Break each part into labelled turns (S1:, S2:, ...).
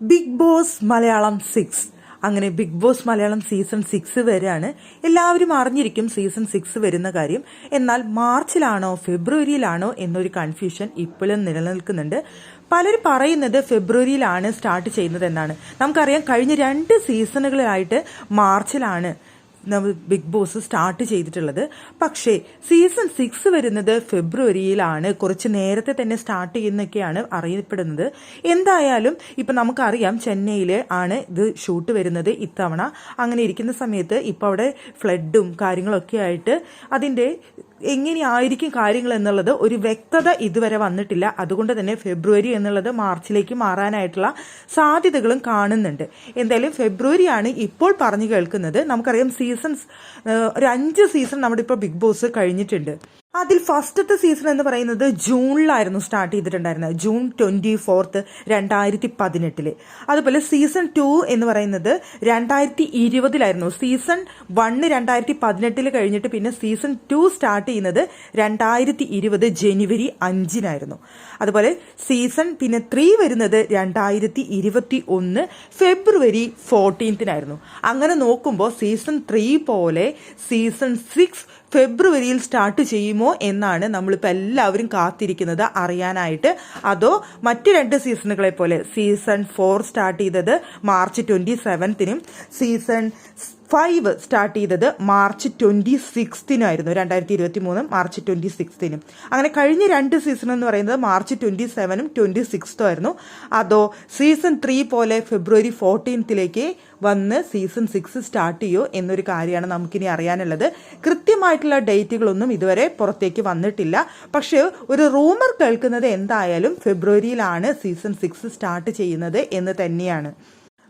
S1: Big Boss Malayalam six അങ്ങനെ Bigg Boss Malayalam season six വരെയാണ് എല്ലാവരും അറിഞ്ഞിരിക്കും സീസൺ സിക്സ് വരുന്ന കാര്യം. എന്നാൽ മാർച്ചിലാണോ ഫെബ്രുവരിയിലാണോ എന്നൊരു കൺഫ്യൂഷൻ ഇപ്പോഴും നിലനിൽക്കുന്നുണ്ട്. പലരും പറയുന്നത് ഫെബ്രുവരിയിലാണ് സ്റ്റാർട്ട് ചെയ്യുന്നത് എന്നാണ് നമുക്കറിയാം കഴിഞ്ഞ രണ്ട് സീസണുകളിലായിട്ട് മാർച്ചിലാണ് ബിഗ് ബോസ് സ്റ്റാർട്ട് ചെയ്തിട്ടുള്ളത്. പക്ഷേ സീസൺ സിക്സ് വരുന്നത് ഫെബ്രുവരിയിലാണ്. കുറച്ച് നേരത്തെ തന്നെ സ്റ്റാർട്ട് ചെയ്യുന്നൊക്കെയാണ് അറിയപ്പെടുന്നത്. എന്തായാലും ഇപ്പം നമുക്കറിയാം ചെന്നൈയിൽ ആണ് ഇത് ഷൂട്ട് വരുന്നത് ഇത്തവണ. അങ്ങനെ ഇരിക്കുന്ന സമയത്ത് ഇപ്പോൾ അവിടെ ഫ്ലഡും കാര്യങ്ങളൊക്കെ ആയിട്ട് അതിന്റെ എങ്ങനെയായിരിക്കും കാര്യങ്ങൾ എന്നുള്ളത് ഒരു വ്യക്തത ഇതുവരെ വന്നിട്ടില്ല. അതുകൊണ്ട് തന്നെ ഫെബ്രുവരി എന്നുള്ളത് മാർച്ചിലേക്ക് മാറാനായിട്ടുള്ള സാധ്യതകളും കാണുന്നുണ്ട്. എന്തായാലും ഫെബ്രുവരിയാണ് ഇപ്പോൾ പറഞ്ഞു കേൾക്കുന്നത്. നമുക്കറിയാം സീസൺസ് ഒരു അഞ്ച് സീസൺ നമ്മുടെ ഇപ്പോൾ ബിഗ് ബോസ് കഴിഞ്ഞിട്ടുണ്ട്. അതിൽ ഫസ്റ്റത്തെ സീസൺ എന്ന് പറയുന്നത് ജൂണിലായിരുന്നു സ്റ്റാർട്ട് ചെയ്തിട്ടുണ്ടായിരുന്നത്. ജൂൺ ട്വന്റി ഫോർത്ത് രണ്ടായിരത്തി പതിനെട്ടിൽ അതുപോലെ സീസൺ ടു എന്ന് പറയുന്നത് രണ്ടായിരത്തി ഇരുപതിലായിരുന്നു സീസൺ വണ്ണ് രണ്ടായിരത്തി പതിനെട്ടിൽ കഴിഞ്ഞിട്ട് പിന്നെ സീസൺ ടു സ്റ്റാർട്ട് ചെയ്യുന്നത് രണ്ടായിരത്തി ഇരുപത് ജനുവരി അഞ്ചിനായിരുന്നു. അതുപോലെ സീസൺ പിന്നെ ത്രീ വരുന്നത് രണ്ടായിരത്തി ഇരുപത്തി ഒന്ന് ഫെബ്രുവരി ഫോർട്ടീൻത്തിനായിരുന്നു അങ്ങനെ നോക്കുമ്പോൾ സീസൺ ത്രീ പോലെ സീസൺ സിക്സ് ഫെബ്രുവരിയിൽ സ്റ്റാർട്ട് ചെയ്യുമോ എന്നാണ് നമ്മളിപ്പോൾ എല്ലാവരും കാത്തിരിക്കുന്നത് അറിയാനായിട്ട്. അതോ മറ്റ് രണ്ട് സീസണുകളെ പോലെ സീസൺ ഫോർ സ്റ്റാർട്ട് ചെയ്തത് മാർച്ച് ട്വന്റി സെവൻത്തിനും സീസൺ ഫൈവ് സ്റ്റാർട്ട് ചെയ്തത് മാർച്ച് ട്വന്റി സിക്സ്തിനായിരുന്നു രണ്ടായിരത്തി ഇരുപത്തി മൂന്ന് മാർച്ച് ട്വന്റി സിക്സ്തിനും അങ്ങനെ കഴിഞ്ഞ രണ്ട് സീസൺ എന്ന് പറയുന്നത് മാർച്ച് ട്വന്റി സെവനും ട്വന്റി സിക്സ്തും ആയിരുന്നു. അതോ സീസൺ ത്രീ പോലെ ഫെബ്രുവരി ഫോർട്ടീൻത്തിലേക്ക് വന്ന് സീസൺ സിക്സ് സ്റ്റാർട്ട് ചെയ്യോ എന്നൊരു കാര്യമാണ് നമുക്കിനി അറിയാനുള്ളത്. കൃത്യമായിട്ടുള്ള ഡേറ്റുകളൊന്നും ഇതുവരെ പുറത്തേക്ക് വന്നിട്ടില്ല. പക്ഷേ ഒരു റൂമർ കേൾക്കുന്നത് എന്തായാലും ഫെബ്രുവരിയിലാണ് സീസൺ സിക്സ് സ്റ്റാർട്ട് ചെയ്യുന്നത് എന്ന് തന്നെയാണ്.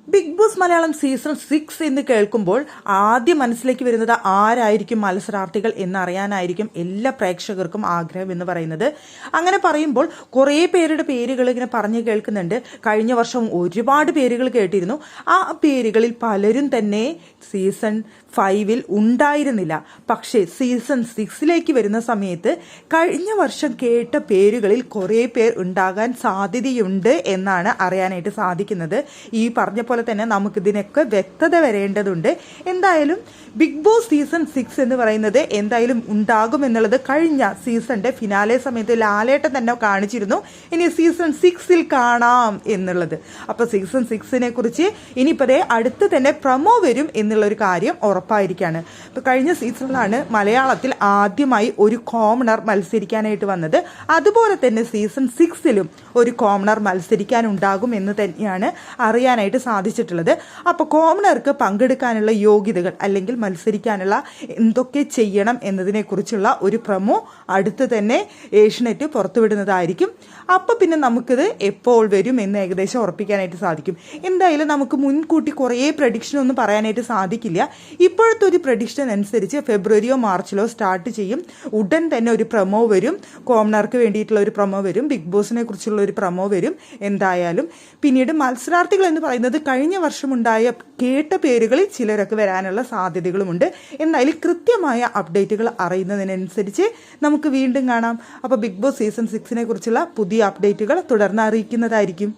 S1: Bigg Boss Malayalam season six എന്ന് കേൾക്കുമ്പോൾ ആദ്യം മനസ്സിലേക്ക് വരുന്നത് ആരായിരിക്കും മത്സരാർത്ഥികൾ എന്നറിയാനായിരിക്കും എല്ലാ പ്രേക്ഷകർക്കും ആഗ്രഹം എന്ന് പറയുന്നത്. അങ്ങനെ പറയുമ്പോൾ കുറേ പേരുടെ പേരുകൾ ഇങ്ങനെ പറഞ്ഞു കേൾക്കുന്നുണ്ട്. കഴിഞ്ഞ വർഷം ഒരുപാട് പേരുകൾ കേട്ടിരുന്നു. ആ പേരുകളിൽ പലരും തന്നെ സീസൺ ഫൈവിൽ ഉണ്ടായിരുന്നില്ല. പക്ഷേ സീസൺ സിക്സിലേക്ക് വരുന്ന സമയത്ത് കഴിഞ്ഞ വർഷം കേട്ട പേരുകളിൽ കുറേ പേർ ഉണ്ടാകാൻ സാധ്യതയുണ്ട് എന്നാണ് അറിയാനായിട്ട് സാധിക്കുന്നത്. ഈ പറഞ്ഞ പോലെ തന്നെ നമുക്കിതിനൊക്കെ വ്യക്തത വരേണ്ടതുണ്ട്. എന്തായാലും ബിഗ് ബോസ് സീസൺ സിക്സ് എന്ന് പറയുന്നത് എന്തായാലും ഉണ്ടാകും എന്നുള്ളത് കഴിഞ്ഞ സീസണിന്റെ ഫിനാലെ സമയത്ത് ലാലേട്ടൻ തന്നെ കാണിച്ചിരുന്നു. ഇനി സീസൺ സിക്സിൽ കാണാം എന്നുള്ളത്. അപ്പോൾ സീസൺ സിക്സിനെ കുറിച്ച് ഇനിയിപ്പതേ അടുത്ത് തന്നെ പ്രമോ വരും എന്നുള്ള ഒരു കാര്യം ഉറപ്പായിരിക്കാണ്. ഇപ്പൊ കഴിഞ്ഞ സീസണിലാണ് മലയാളത്തിൽ ആദ്യമായി ഒരു കോമണർ മത്സരിക്കാനായിട്ട് വന്നത്. അതുപോലെ തന്നെ സീസൺ സിക്സിലും ഒരു കോമണർ മത്സരിക്കാനുണ്ടാകും എന്ന് തന്നെയാണ് അറിയാനായിട്ട് സാധിച്ചിട്ടുള്ളത് അപ്പോൾ കോമണർക്ക് പങ്കെടുക്കാനുള്ള യോഗ്യതകൾ അല്ലെങ്കിൽ മത്സരിക്കാനുള്ള എന്തൊക്കെ ചെയ്യണം എന്നതിനെക്കുറിച്ചുള്ള ഒരു പ്രമോ അടുത്ത് തന്നെ ഏഷ്യനെറ്റ് പുറത്തുവിടുന്നതായിരിക്കും. അപ്പോൾ പിന്നെ നമുക്കിത് എപ്പോൾ വരും എന്ന് ഏകദേശം ഉറപ്പിക്കാനായിട്ട് സാധിക്കും. എന്തായാലും നമുക്ക് മുൻകൂട്ടി കുറേ പ്രഡിക്ഷൻ ഒന്നും പറയാനായിട്ട് സാധിക്കില്ല. ഇപ്പോഴത്തെ ഒരു പ്രഡിക്ഷൻ അനുസരിച്ച് ഫെബ്രുവരിയോ മാർച്ചിലോ സ്റ്റാർട്ട് ചെയ്യും. ഉടൻ തന്നെ ഒരു പ്രമോ വരും. കോമണർക്ക് വേണ്ടിയിട്ടുള്ള ഒരു പ്രമോ വരും. ബിഗ് ബോസിനെ കുറിച്ചുള്ള ഒരു പ്രമോ വരും. എന്തായാലും പിന്നീട് മത്സരാർത്ഥികൾ എന്ന് പറയുന്നത് കഴിഞ്ഞ വർഷമുണ്ടായ കേട്ട പേരുകളിൽ ചിലരൊക്കെ വരാനുള്ള സാധ്യതകളുമുണ്ട്. എന്തായാലും കൃത്യമായ അപ്ഡേറ്റുകൾ അറിയുന്നതിനനുസരിച്ച് നമുക്ക് വീണ്ടും കാണാം. അപ്പോൾ ബിഗ് ബോസ് സീസൺ സിക്സിനെ കുറിച്ചുള്ള പുതിയ അപ്ഡേറ്റുകൾ തുടർന്ന് അറിയിക്കുന്നതായിരിക്കും.